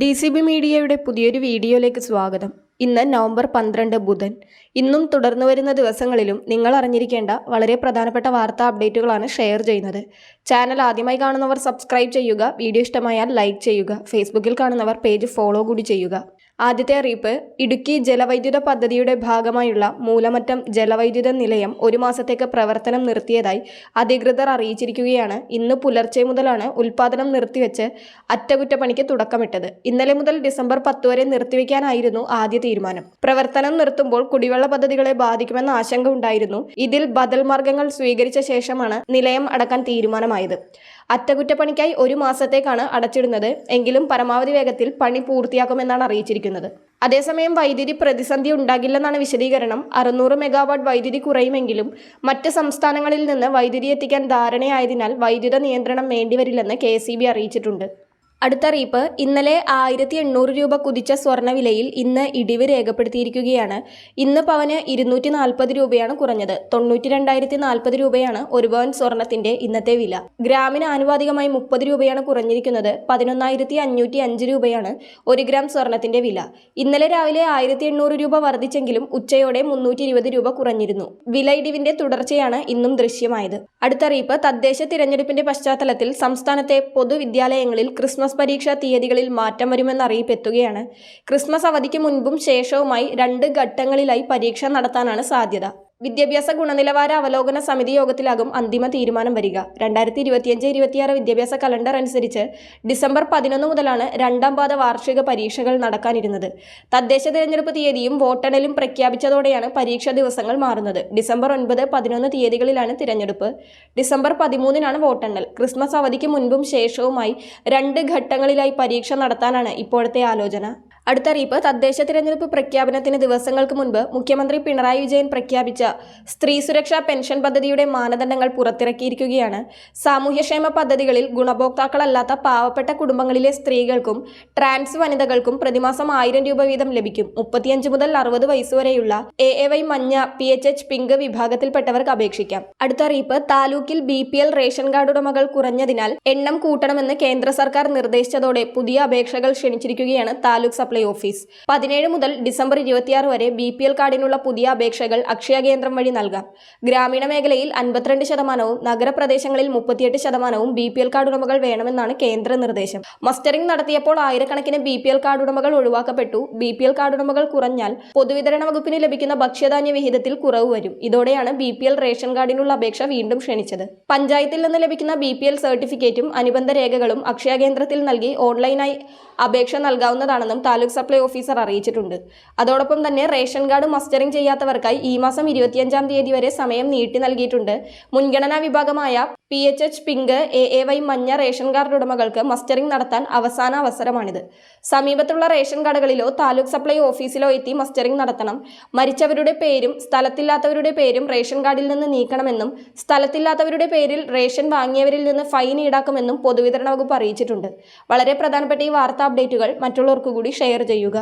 D C B മീഡിയയുടെ പുതിയൊരു വീഡിയോയിലേക്ക് സ്വാഗതം. ഇന്ന് നവംബർ പന്ത്രണ്ട് ബുധൻ. ഇന്നും തുടർന്നു വരുന്ന ദിവസങ്ങളിലും നിങ്ങൾ അറിഞ്ഞിരിക്കേണ്ട വളരെ പ്രധാനപ്പെട്ട വാർത്താ അപ്ഡേറ്റുകളാണ് ഷെയർ ചെയ്യുന്നത്. ചാനൽ ആദ്യമായി കാണുന്നവർ സബ്സ്ക്രൈബ് ചെയ്യുക വീഡിയോ ഇഷ്ടമായാൽ ലൈക്ക് ചെയ്യുക ഫേസ്ബുക്കിൽ കാണുന്നവർ പേജ് ഫോളോ കൂടി ചെയ്യുക. ആദ്യത്തെ അറിയിപ്പ് ഇടുക്കി ജലവൈദ്യുത പദ്ധതിയുടെ ഭാഗമായുള്ള മൂലമറ്റം ജലവൈദ്യുത നിലയം ഒരു മാസത്തേക്ക് പ്രവർത്തനം നിർത്തിയതായി അധികൃതർ അറിയിച്ചിരിക്കുകയാണ്. ഇന്ന് പുലർച്ചെ മുതലാണ് ഉൽപാദനം നിർത്തിവെച്ച് അറ്റകുറ്റപ്പണിക്ക് തുടക്കമിട്ടത്. ഇന്നലെ മുതൽ ഡിസംബർ പത്ത് വരെ നിർത്തിവെക്കാനായിരുന്നു ആദ്യ തീരുമാനം. പ്രവർത്തനം നിർത്തുമ്പോൾ കുടിവെള്ള പദ്ധതികളെ ബാധിക്കുമെന്ന ആശങ്ക ഉണ്ടായിരുന്നു. ഇതിൽ ബദൽ മാർഗങ്ങൾ സ്വീകരിച്ച ശേഷമാണ് നിലയം അടക്കാൻ തീരുമാനമായത്. അറ്റകുറ്റപ്പണിക്കായി ഒരു മാസത്തേക്കാണ് അടച്ചിടുന്നത്. എങ്കിലും പരമാവധി വേഗത്തിൽ പണി പൂർത്തിയാക്കുമെന്നാണ് അറിയിച്ചിരിക്കുന്നത്. അതേസമയം വൈദ്യുതി പ്രതിസന്ധി ഉണ്ടാകില്ലെന്നാണ് വിശദീകരണം. അറുന്നൂറ് മെഗാവാട്ട് വൈദ്യുതി കുറയുമെങ്കിലും മറ്റ് സംസ്ഥാനങ്ങളിൽ നിന്ന് വൈദ്യുതി എത്തിക്കാൻ ധാരണയായതിനാൽ വൈദ്യുത നിയന്ത്രണം വേണ്ടിവരില്ലെന്ന് കെ അറിയിച്ചിട്ടുണ്ട്. അടുത്ത അറിയിപ്പ് ഇന്നലെ ആയിരത്തി എണ്ണൂറ് രൂപ കുതിച്ച സ്വർണവിലയിൽ ഇന്ന് ഇടിവ് രേഖപ്പെടുത്തിയിരിക്കുകയാണ്. ഇന്ന് പവന് ഇരുന്നൂറ്റി നാൽപ്പത് രൂപയാണ് കുറഞ്ഞത്. തൊണ്ണൂറ്റി രണ്ടായിരത്തി നാൽപ്പത് രൂപയാണ് ഒരു പവൻ സ്വർണത്തിന്റെ ഇന്നത്തെ വില. ഗ്രാമിന് ആനുപാതികമായി മുപ്പത് രൂപയാണ് കുറഞ്ഞിരിക്കുന്നത്. പതിനൊന്നായിരത്തി അഞ്ഞൂറ്റി അഞ്ച് രൂപയാണ് ഒരു ഗ്രാം സ്വർണത്തിന്റെ വില. ഇന്നലെ രാവിലെ ആയിരത്തി എണ്ണൂറ് രൂപ വർദ്ധിച്ചെങ്കിലും ഉച്ചയോടെ മുന്നൂറ്റി ഇരുപത് രൂപ കുറഞ്ഞിരുന്നു. വില ഇടിവിന്റെ തുടർച്ചയാണ് ഇന്നും ദൃശ്യമായത്. അടുത്തറിയിപ്പ് തദ്ദേശ തിരഞ്ഞെടുപ്പിന്റെ പശ്ചാത്തലത്തിൽ സംസ്ഥാനത്തെ പൊതുവിദ്യാലയങ്ങളിൽ ക്രിസ്മസ് പരീക്ഷാ തീയതികളിൽ മാറ്റം വരുമെന്ന അറിയിപ്പ് എത്തുകയാണ് ക്രിസ്മസ് അവധിക്ക് മുൻപും ശേഷവുമായി രണ്ട് ഘട്ടങ്ങളിലായി പരീക്ഷ നടത്താനാണ് സാധ്യത. വിദ്യാഭ്യാസ ഗുണനിലവാര അവലോകന സമിതി യോഗത്തിലാകും അന്തിമ തീരുമാനം വരിക. രണ്ടായിരത്തി ഇരുപത്തിയഞ്ച് ഇരുപത്തിയാറ് വിദ്യാഭ്യാസ കലണ്ടർ അനുസരിച്ച് ഡിസംബർ പതിനൊന്ന് മുതലാണ് രണ്ടാം പാദ വാർഷിക പരീക്ഷകൾ നടക്കാനിരുന്നത്. തദ്ദേശ തിരഞ്ഞെടുപ്പ് തീയതിയും വോട്ടെണ്ണലും പ്രഖ്യാപിച്ചതോടെയാണ് പരീക്ഷാ ദിവസങ്ങൾ മാറുന്നത്. ഡിസംബർ ഒൻപത് പതിനൊന്ന് തീയതികളിലാണ് തിരഞ്ഞെടുപ്പ്. ഡിസംബർ പതിമൂന്നിനാണ് വോട്ടെണ്ണൽ. ക്രിസ്മസ് അവധിക്ക് മുൻപും ശേഷവുമായി രണ്ട് ഘട്ടങ്ങളിലായി പരീക്ഷ നടത്താനാണ് ഇപ്പോഴത്തെ ആലോചന. അടുത്ത അറിയിപ്പ് തദ്ദേശ തിരഞ്ഞെടുപ്പ് പ്രഖ്യാപനത്തിന് ദിവസങ്ങൾക്ക് മുൻപ് മുഖ്യമന്ത്രി പിണറായി വിജയൻ പ്രഖ്യാപിച്ച സ്ത്രീ സുരക്ഷാ പെൻഷൻ പദ്ധതിയുടെ മാനദണ്ഡങ്ങൾ പുറത്തിറക്കിയിരിക്കുകയാണ്. സാമൂഹ്യക്ഷേമ പദ്ധതികളിൽ ഗുണഭോക്താക്കളല്ലാത്ത പാവപ്പെട്ട കുടുംബങ്ങളിലെ സ്ത്രീകൾക്കും ട്രാൻസ് വനിതകൾക്കും പ്രതിമാസം ആയിരം രൂപ വീതം ലഭിക്കും. മുപ്പത്തിയഞ്ച് മുതൽ അറുപത് വയസ്സുവരെയുള്ള എ എ വൈ മഞ്ഞ പി എച്ച് എച്ച് പിങ്ക് വിഭാഗത്തിൽപ്പെട്ടവർക്ക് അപേക്ഷിക്കാം. അടുത്ത അറിയിപ്പ് താലൂക്കിൽ B P L ration card ഉടമകൾ കുറഞ്ഞതിനാൽ എണ്ണം കൂട്ടണമെന്ന് കേന്ദ്ര സർക്കാർ നിർദ്ദേശിച്ചതോടെ പുതിയ അപേക്ഷകൾ ക്ഷണിച്ചിരിക്കുകയാണ് താലൂക്ക് സപ്ലൈ ഓഫീസ് പതിനേഴ് മുതൽ ഡിസംബർ ഇരുപത്തിയാറ് വരെ ബി പി എൽ കാർഡിനുള്ള പുതിയ അപേക്ഷകൾ അക്ഷയ കേന്ദ്രം വഴി നൽകാം. ഗ്രാമീണ മേഖലയിൽ അൻപത്തിരണ്ട് ശതമാനവും നഗരപ്രദേശങ്ങളിൽ മുപ്പത്തിയെട്ട് ശതമാനവും ബി പി എൽ കാർഡ് ഉടമകൾ വേണമെന്നാണ് കേന്ദ്ര നിർദ്ദേശം. മസ്റ്ററിംഗ് നടത്തിയപ്പോൾ ആയിരക്കണക്കിന് ബി പി എൽ കാർഡ് ഉടമകൾ ഒഴിവാക്കപ്പെട്ടു. ബി പി എൽ കാർഡ് ഉടമകൾ കുറഞ്ഞാൽ പൊതുവിതരണ വകുപ്പിന് ലഭിക്കുന്ന ഭക്ഷ്യധാന്യ വിഹിതത്തിൽ കുറവ് വരും. ഇതോടെയാണ് ബി പി എൽ റേഷൻ കാർഡിനുള്ള അപേക്ഷ വീണ്ടും ക്ഷണിച്ചത്. പഞ്ചായത്തിൽ നിന്ന് ലഭിക്കുന്ന ബി പി എൽ സർട്ടിഫിക്കറ്റും അനുബന്ധ രേഖകളും അക്ഷയ കേന്ദ്രത്തിൽ നൽകി ഓൺലൈനായി അപേക്ഷ നൽകാവുന്നതാണെന്നും താലൂക്ക് സപ്ലൈ ഓഫീസർ അറിയിച്ചിട്ടുണ്ട്. അതോടൊപ്പം തന്നെ റേഷൻ കാർഡ് മസ്റ്ററിംഗ് ചെയ്യാത്തവർക്കായി ഈ മാസം ഇരുപത്തിയഞ്ചാം തീയതി വരെ സമയം നീട്ടി നൽകിയിട്ടുണ്ട്. മുൻഗണനാ വിഭാഗമായ P H H pink A A Y മഞ്ഞ റേഷൻ കാർഡ് ഉടമകൾക്ക് മസ്റ്ററിംഗ് നടത്താൻ അവസാന അവസരമാണിത്. സമീപത്തുള്ള റേഷൻ കടകളിലോ താലൂക്ക് സപ്ലൈ ഓഫീസിലോ എത്തി മസ്റ്ററിംഗ് നടത്തണം. മരിച്ചവരുടെ പേരും സ്ഥലത്തില്ലാത്തവരുടെ പേരും റേഷൻ കാർഡിൽ നിന്ന് നീക്കണമെന്നും സ്ഥലത്തില്ലാത്തവരുടെ പേരിൽ റേഷൻ വാങ്ങിയവരിൽ നിന്ന് ഫൈൻ ഈടാക്കുമെന്നും പൊതുവിതരണ വകുപ്പ് അറിയിച്ചിട്ടുണ്ട്. വളരെ പ്രധാനപ്പെട്ട ഈ വാർത്താ അപ്ഡേറ്റുകൾ മറ്റുള്ളവർക്ക് കൂടി ഷെയർ ചെയ്യുക.